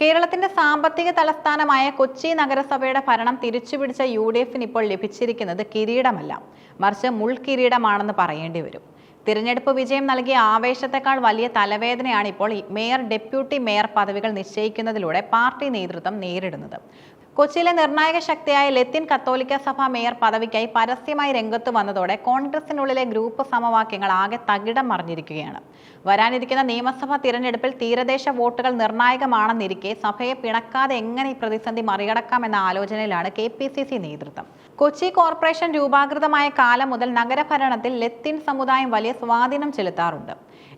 കേരളത്തിന്റെ സാമ്പത്തിക തലസ്ഥാനമായ കൊച്ചി നഗരസഭയുടെ ഭരണം തിരിച്ചുപിടിച്ച യു ഡി എഫിന് ഇപ്പോൾ ലഭിച്ചിരിക്കുന്നത് കിരീടമല്ല. മറിച്ച് മുൾക്കിരീടമാണെന്ന് പറയേണ്ടി വരും. തിരഞ്ഞെടുപ്പ് വിജയം നൽകിയ ആവേശത്തെക്കാൾ വലിയ തലവേദനയാണ് ഇപ്പോൾ മേയർ ഡെപ്യൂട്ടി മേയർ പദവികൾ നിശ്ചയിക്കുന്നതിലൂടെ പാർട്ടി നേതൃത്വം നേരിടുന്നത്. കൊച്ചിയിലെ നിർണായക ശക്തിയായ ലത്തിൻ കത്തോലിക്ക സഭ മേയർ പദവിക്കായി പരസ്യമായി രംഗത്ത് വന്നതോടെ കോൺഗ്രസിനുള്ളിലെ ഗ്രൂപ്പ് സമവാക്യങ്ങൾ ആകെ തകിടം മറിഞ്ഞിരിക്കുകയാണ്. വരാനിരിക്കുന്ന നിയമസഭാ തിരഞ്ഞെടുപ്പിൽ തീരദേശ വോട്ടുകൾ നിർണായകമാണെന്നിരിക്കെ സഭയെ പിണക്കാതെ എങ്ങനെ ഈ പ്രതിസന്ധി മറികടക്കാമെന്ന ആലോചനയിലാണ് കെ നേതൃത്വം. കൊച്ചി കോർപ്പറേഷൻ രൂപാകൃതമായ കാലം മുതൽ നഗരഭരണത്തിൽ ലത്തിൻ സമുദായം വലിയ സ്വാധീനം ചെലുത്താറുണ്ട്.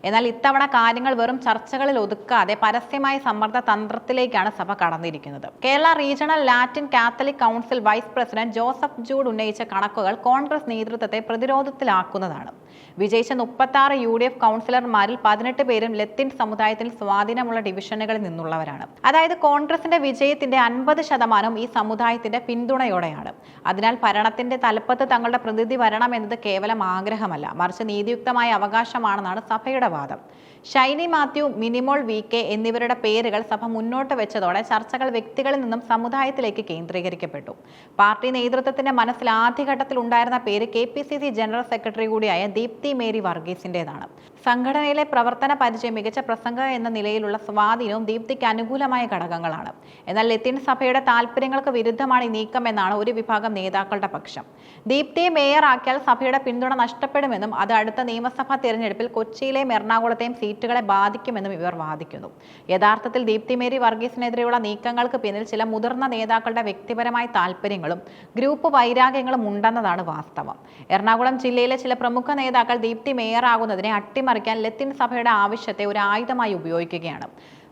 എന്നാൽ ഇത്തവണ കാര്യങ്ങൾ വെറും ചർച്ചകളിൽ ഒതുക്കാതെ പരസ്യമായ സമ്മർദ്ദ തന്ത്രത്തിലേക്കാണ് സഭ കടന്നിരിക്കുന്നത്. Kerala regional Latin Catholic council vice president Joseph Jude ഉന്നയിച്ച കണക്കുകൾ കോൺഗ്രസ് നേതൃത്വത്തെ പ്രതിരോധത്തിലാക്കുന്നതാണ്. വിജയിച്ച മുപ്പത്തി ആറ് യു ഡി എഫ് കൗൺസിലർമാരിൽ പതിനെട്ട് പേരും ലത്തിൻ സമുദായത്തിൽ സ്വാധീനമുള്ള ഡിവിഷനുകളിൽ നിന്നുള്ളവരാണ്. അതായത് കോൺഗ്രസിന്റെ വിജയത്തിന്റെ അൻപത് ശതമാനം ഈ സമുദായത്തിന്റെ പിന്തുണയോടെയാണ്. അതിനാൽ ഭരണത്തിന്റെ തലപ്പത്ത് തങ്ങളുടെ പ്രതിനിധി വരണം എന്നത് കേവലം ആഗ്രഹമല്ല. മറിച്ച് നീതിയുക്തമായ അവകാശമാണെന്നാണ് സഭയുടെ വാദം. ഷൈനി മാത്യു മിനിമോൾ വി കെ എന്നിവരുടെ പേരുകൾ സഭ മുന്നോട്ട് വെച്ചതോടെ ചർച്ചകൾ വ്യക്തികളിൽ നിന്നും സമുദായത്തിലേക്ക് കേന്ദ്രീകരിക്കപ്പെട്ടു. പാർട്ടി നേതൃത്വത്തിന്റെ മനസ്സിൽ ആദ്യഘട്ടത്തിൽ ഉണ്ടായിരുന്ന പേര് K P C C general secretary കൂടിയായ ദീപ്തി മേരി വർഗീസിന്റേതാണ്. സംഘടനയിലെ പ്രവർത്തന പരിചയം മികച്ച പ്രസംഗ എന്ന നിലയിലുള്ള സ്വാധീനവും ദീപ്തിക്ക് അനുകൂലമായ ഘടകങ്ങളാണ്. എന്നാൽ ലത്തീൻ സഭയുടെ താല്പര്യങ്ങൾക്ക് വിരുദ്ധമാണ് ഈ നീക്കം എന്നാണ് ഒരു വിഭാഗം നേതാക്കളുടെ പക്ഷം. ദീപ്തിയെ മേയറാക്കിയാൽ സഭയുടെ പിന്തുണ നഷ്ടപ്പെടുമെന്നും അത് അടുത്ത നിയമസഭാ തെരഞ്ഞെടുപ്പിൽ കൊച്ചിയിലെയും എറണാകുളത്തെയും സീറ്റുകളെ ബാധിക്കുമെന്നും ഇവർ വാദിക്കുന്നു. യഥാർത്ഥത്തിൽ ദീപ്തി മേരി വർഗീസിനെതിരെയുള്ള നീക്കങ്ങൾക്ക് പിന്നിൽ ചില മുതിർന്ന നേതാക്കളുടെ വ്യക്തിപരമായ താല്പര്യങ്ങളും ഗ്രൂപ്പ് വൈരാഗ്യങ്ങളും ഉണ്ടെന്നതാണ് വാസ്തവം. എറണാകുളം ജില്ലയിലെ ചില പ്രമുഖ നേതാക്കൾ ദീപ്തി മേയറാകുന്നതിനെ അട്ടിമറിക്കാൻ ലത്തിൻ സഭയുടെ ആവശ്യത്തെ ഒരു ആയുധമായി ഉപയോഗിക്കുകയാണ്.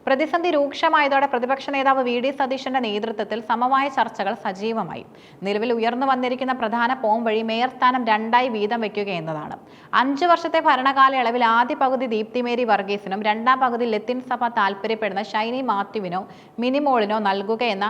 പ്രതിസന്ധി രൂക്ഷമായതോടെ പ്രതിപക്ഷ നേതാവ് വി. ഡി. സതീശന്റെ നേതൃത്വത്തിൽ സമവായ ചർച്ചകൾ സജീവമായി. നിലവിൽ ഉയർന്നു വന്നിരിക്കുന്ന പ്രധാന പോം വഴി മേയർ സ്ഥാനം രണ്ടായി വീതം വയ്ക്കുക എന്നതാണ്. അഞ്ചു വർഷത്തെ ഭരണകാലയളവിൽ ആദ്യ പകുതി ദീപ്തി മേരി വർഗീസിനും രണ്ടാം പകുതി ലത്തിൻ സഭ താല്പര്യപ്പെടുന്ന ഷൈനി മാത്യുവിനോ മിനിമോളിനോ നൽകുക എന്ന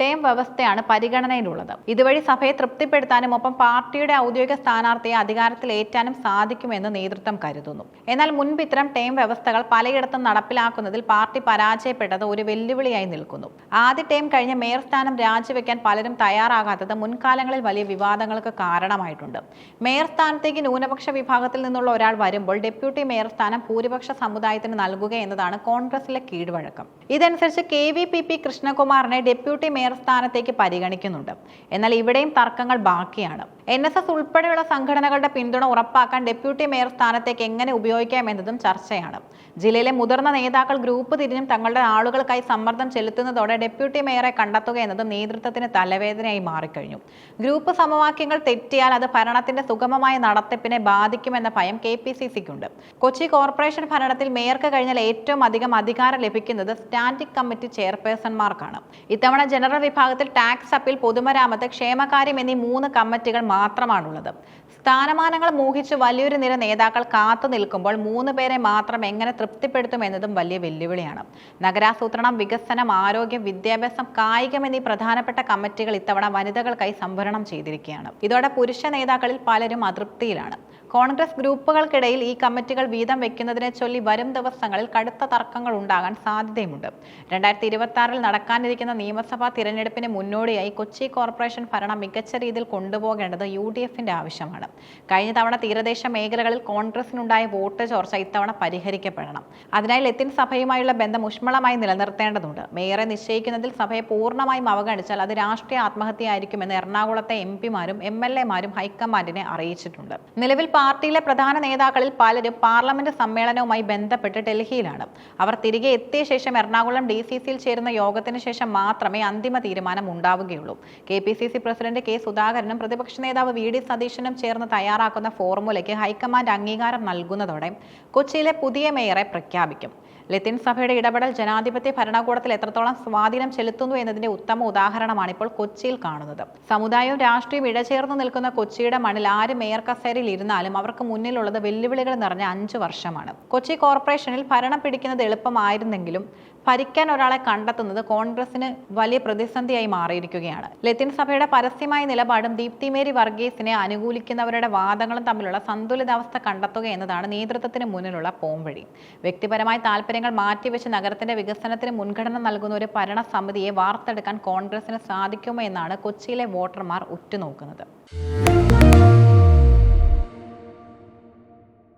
ടേം വ്യവസ്ഥയാണ് പരിഗണനയിലുള്ളത്. ഇതുവഴി സഭയെ തൃപ്തിപ്പെടുത്താനും ഒപ്പം പാർട്ടിയുടെ ഔദ്യോഗിക സ്ഥാനാർത്ഥിയെ അധികാരത്തിലേറ്റാനും സാധിക്കുമെന്ന് നേതൃത്വം കരുതുന്നു. എന്നാൽ മുൻപ് ഇത്തരം ടേം വ്യവസ്ഥകൾ പലയിടത്തും നടപ്പിലാക്കുന്നതിൽ പാർട്ടി പരാജയപ്പെട്ടത് ഒരു വെല്ലുവിളിയായി നിൽക്കുന്നു. ആദ്യ ടേം കഴിഞ്ഞ മേയർ സ്ഥാനം രാജിവെക്കാൻ പലരും തയ്യാറാകാത്തത് മുൻകാലങ്ങളിൽ വലിയ വിവാദങ്ങൾക്ക് കാരണമായിട്ടുണ്ട്. മേയർ സ്ഥാനത്തേക്ക് ന്യൂനപക്ഷ വിഭാഗത്തിൽ നിന്നുള്ള ഒരാൾ വരുമ്പോൾ ഡെപ്യൂട്ടി മേയർ സ്ഥാനം ഭൂരിപക്ഷ സമുദായത്തിന് നൽകുക എന്നതാണ് കോൺഗ്രസിലെ കീഴ്വഴക്കം. ഇതനുസരിച്ച് കെ വി പി പി കൃഷ്ണകുമാറിനെ ഡെപ്യൂട്ടി മേയർ സ്ഥാനത്തേക്ക് പരിഗണിക്കുന്നുണ്ട്. എന്നാൽ ഇവിടെയും തർക്കങ്ങൾ ബാക്കിയാണ്. എൻ എസ് എസ് ഉൾപ്പെടെയുള്ള സംഘടനകളുടെ പിന്തുണ ഉറപ്പാക്കാൻ ഡെപ്യൂട്ടി മേയർ സ്ഥാനത്തേക്ക് എങ്ങനെ ഉപയോഗിക്കാം എന്നതും ചർച്ചയാണ്. ജില്ലയിലെ മുതിർന്ന നേതാക്കൾ ഗ്രൂപ്പ് തിരിഞ്ഞും തങ്ങളുടെ ആളുകൾക്കായി സമ്മർദ്ദം ചെലുത്തുന്നതോടെ ഡെപ്യൂട്ടി മേയറെ കണ്ടെത്തുക എന്നതും നേതൃത്വത്തിന് തലവേദനയായി മാറിക്കഴിഞ്ഞു. ഗ്രൂപ്പ് സമവാക്യങ്ങൾ തെറ്റിയാൽ അത് ഭരണത്തിന്റെ സുഗമമായ നടത്തിപ്പിനെ ബാധിക്കുമെന്ന ഭയം കെ പി സി സിക്കുണ്ട്. കൊച്ചി കോർപ്പറേഷൻ ഭരണത്തിൽ മേയർക്ക് കഴിഞ്ഞാൽ ഏറ്റവും അധികം അധികാരം ലഭിക്കുന്നത് സ്റ്റാൻഡിംഗ് കമ്മിറ്റി ചെയർപേഴ്സൺമാർക്കാണ്. ഇത്തവണ ജനറൽ വിഭാഗത്തിൽ ടാക്സ് അപ്പീൽ പൊതുമരാമത്ത് ക്ഷേമകാര്യം എന്നീ മൂന്ന് കമ്മിറ്റികൾ മാത്രമാണുള്ളത്. സ്ഥാനമാനങ്ങൾ മോഹിച്ച് വലിയൊരു നിര നേതാക്കൾ കാത്തു നിൽക്കുമ്പോൾ മൂന്ന് പേരെ മാത്രം എങ്ങനെ തൃപ്തിപ്പെടുത്തും എന്നതും വലിയ വെല്ലുവിളിയാണ്. നഗരാസൂത്രണം വികസനം ആരോഗ്യം വിദ്യാഭ്യാസം കായികം എന്നീ പ്രധാനപ്പെട്ട കമ്മിറ്റികൾ ഇത്തവണ വനിതകൾക്കായി സംവരണം ചെയ്തിരിക്കുകയാണ്. ഇതോടെ പുരുഷ നേതാക്കളിൽ പലരും അതൃപ്തിയിലാണ്. കോൺഗ്രസ് ഗ്രൂപ്പുകൾക്കിടയിൽ ഈ കമ്മിറ്റികൾ വീതം വെക്കുന്നതിനെ ചൊല്ലി വരും ദിവസങ്ങളിൽ കടുത്ത തർക്കങ്ങൾ ഉണ്ടാകാൻ സാധ്യതയുമുണ്ട്. രണ്ടായിരത്തി ഇരുപത്തി ആറിൽ നടക്കാനിരിക്കുന്ന നിയമസഭാ തിരഞ്ഞെടുപ്പിന് മുന്നോടിയായി കൊച്ചി കോർപ്പറേഷൻ ഭരണം മികച്ച രീതിയിൽ കൊണ്ടുപോകേണ്ടത് യു ഡി എഫിന്റെ ആവശ്യമാണ്. കഴിഞ്ഞ തവണ തീരദേശ മേഖലകളിൽ കോൺഗ്രസിനുണ്ടായ വോട്ട് ചോർച്ച ഇത്തവണ പരിഹരിക്കപ്പെടണം. അതിനായി ലത്തിൻ സഭയുമായുള്ള ബന്ധം ഊഷ്മളമായി നിലനിർത്തേണ്ടതുണ്ട്. മേയറെ നിശ്ചയിക്കുന്നതിൽ സഭയെ പൂർണമായും അവഗണിച്ചാൽ അത് രാഷ്ട്രീയ ആത്മഹത്യയായിരിക്കുമെന്ന് എറണാകുളത്തെ എം പിമാരും എം എൽ എമാരും ഹൈക്കമാൻഡിനെ അറിയിച്ചിട്ടുണ്ട്. നിലവിൽ പാർട്ടിയിലെ പ്രധാന നേതാക്കളിൽ പലരും പാർലമെന്റ് സമ്മേളനവുമായി ബന്ധപ്പെട്ട് ഡൽഹിയിലാണ്. അവർ തിരികെ എത്തിയ ശേഷം എറണാകുളം ഡി സി സിയിൽ ചേരുന്ന യോഗത്തിന് ശേഷം മാത്രമേ അന്തിമ തീരുമാനം ഉണ്ടാവുകയുള്ളൂ. K P C C president K സുധാകരനും പ്രതിപക്ഷ നേതാവ് വി ഡി സതീശനും ചേർന്ന് തയ്യാറാക്കുന്ന ഫോർമുലയ്ക്ക് ഹൈക്കമാൻഡ് അംഗീകാരം നൽകുന്നതോടെ കൊച്ചിയിലെ പുതിയ മേയറെ പ്രഖ്യാപിക്കും. ലത്തിൻ സഭയുടെ ഇടപെടൽ ജനാധിപത്യ ഭരണകൂടത്തിൽ എത്രത്തോളം സ്വാധീനം ചെലുത്തുന്നു എന്നതിന്റെ ഉത്തമ ഉദാഹരണമാണ് ഇപ്പോൾ കൊച്ചിയിൽ കാണുന്നത്. സമുദായവും രാഷ്ട്രീയവും ഇഴചേർന്ന് നിൽക്കുന്ന കൊച്ചിയുടെ മണ്ണിൽ ആര് മേയർ കസേരയിൽ ഇരുന്നാലും അവർക്ക് മുന്നിലുള്ളത് വെല്ലുവിളികൾ നിറഞ്ഞ അഞ്ച് വർഷമാണ്. കൊച്ചി കോർപ്പറേഷനിൽ ഭരണം പിടിക്കുന്നത് എളുപ്പമായിരുന്നെങ്കിലും ഭരിക്കാൻ ഒരാളെ കണ്ടെത്തുന്നത് കോൺഗ്രസിന് വലിയ പ്രതിസന്ധിയായി മാറിയിരിക്കുകയാണ്. ലത്തിൻ സഭയുടെ പരസ്യമായ നിലപാടും ദീപ്തിമേരി വർഗീസിനെ അനുകൂലിക്കുന്നവരുടെ വാദങ്ങളും തമ്മിലുള്ള സന്തുലിതാവസ്ഥ കണ്ടെത്തുക എന്നതാണ് നേതൃത്വത്തിന് മുന്നിലുള്ള പോംവഴി. വ്യക്തിപരമായ താല്പര്യങ്ങൾ മാറ്റിവെച്ച് നഗരത്തിന്റെ വികസനത്തിന് മുൻഗണന നൽകുന്ന ഒരു ഭരണസമിതിയെ വാർത്തെടുക്കാൻ കോൺഗ്രസിന് സാധിക്കുമോ എന്നാണ് കൊച്ചിയിലെ വോട്ടർമാർ ഉറ്റുനോക്കുന്നത്.